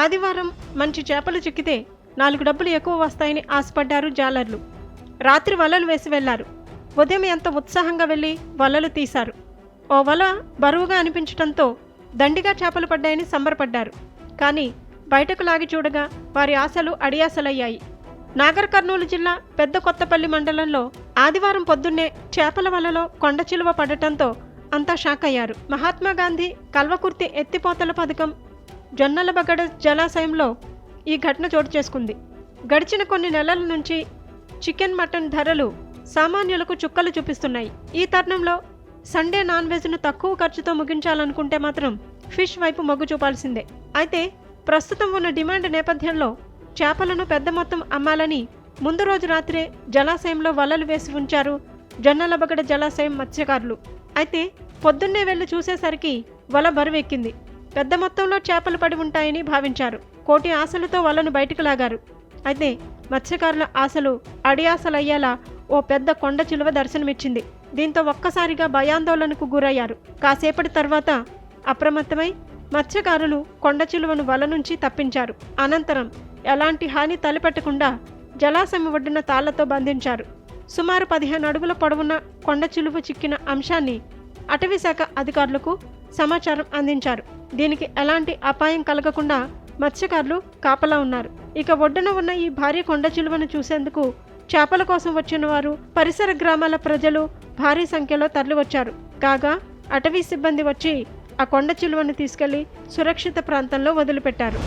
ఆదివారం మంచి చేపలు చిక్కితే నాలుగు డబ్బులు ఎక్కువ వస్తాయని ఆశపడ్డారు జాలర్లు. రాత్రి వలలు వేసి వెళ్ళారు. ఉదయం ఎంత ఉత్సాహంగా వెళ్ళి వలలు తీశారు. ఓ వల బరువుగా అనిపించడంతో దండిగా చేపలు పడ్డాయని సంబరపడ్డారు. కానీ బయటకు లాగి చూడగా వారి ఆశలు అడియాసలయ్యాయి నాగర్ కర్నూలు జిల్లా పెద్ద కొత్తపల్లి మండలంలో ఆదివారం పొద్దున్నే చేపల వలలో కొండ చిలువ పడటంతో అంతా షాక్ అయ్యారు మహాత్మాగాంధీ కల్వకుర్తి ఎత్తిపోతల పథకం జొన్నలబగడ జలాశయంలో ఈ ఘటన చోటు చేసుకుంది. గడిచిన కొన్ని నెలల నుంచి చికెన్ మటన్ ధరలు సామాన్యులకు చుక్కలు చూపిస్తున్నాయి. ఈ తరుణంలో సండే నాన్ వెజ్ను తక్కువ ఖర్చుతో ముగించాలనుకుంటే మాత్రం ఫిష్ వైపు మొగ్గు చూపాల్సిందే. అయితే ప్రస్తుతం ఉన్న డిమాండ్ నేపథ్యంలో చేపలను పెద్ద మొత్తం అమ్మాలని ముందు రోజు రాత్రే జలాశయంలో వలలు వేసి ఉంచారు జొన్నలబగడ జలాశయం మత్స్యకారులు. అయితే పొద్దున్నే వెళ్ళి చూసేసరికి వల బరువెక్కింది. పెద్ద మొత్తంలో చేపలు పడి ఉంటాయని భావించారు. కోటి ఆశలతో వలను బయటకు లాగారు. అయితే మత్స్యకారుల ఆశలు అడియాసలయ్యేలా ఓ పెద్ద కొండ చిలువ దర్శనమిచ్చింది. దీంతో ఒక్కసారిగా భయాందోళనకు గురయ్యారు. కాసేపటి తర్వాత అప్రమత్తమై మత్స్యకారులు కొండ చిలువను వల నుంచి తప్పించారు. అనంతరం ఎలాంటి హాని తలపెట్టకుండా జలాశయం ఒడ్డున తాళ్ళతో బంధించారు. సుమారు పదిహేను అడుగుల పొడవున కొండ చిలువ చిక్కిన అంశాన్ని అటవీశాఖ అధికారులకు సమాచారం అందించారు. దీనికి ఎలాంటి అపాయం కలగకుండా మత్స్యకారులు కాపలా ఉన్నారు. ఇక ఒడ్డున ఉన్న ఈ భారీ కొండ చిలువను చూసేందుకు చేపల కోసం వచ్చిన వారు పరిసర గ్రామాల ప్రజలు భారీ సంఖ్యలో తరలివచ్చారు. కాగా అటవీ సిబ్బంది వచ్చి ఆ కొండ చిలువను తీసుకెళ్ళి సురక్షిత ప్రాంతంలో వదిలిపెట్టారు.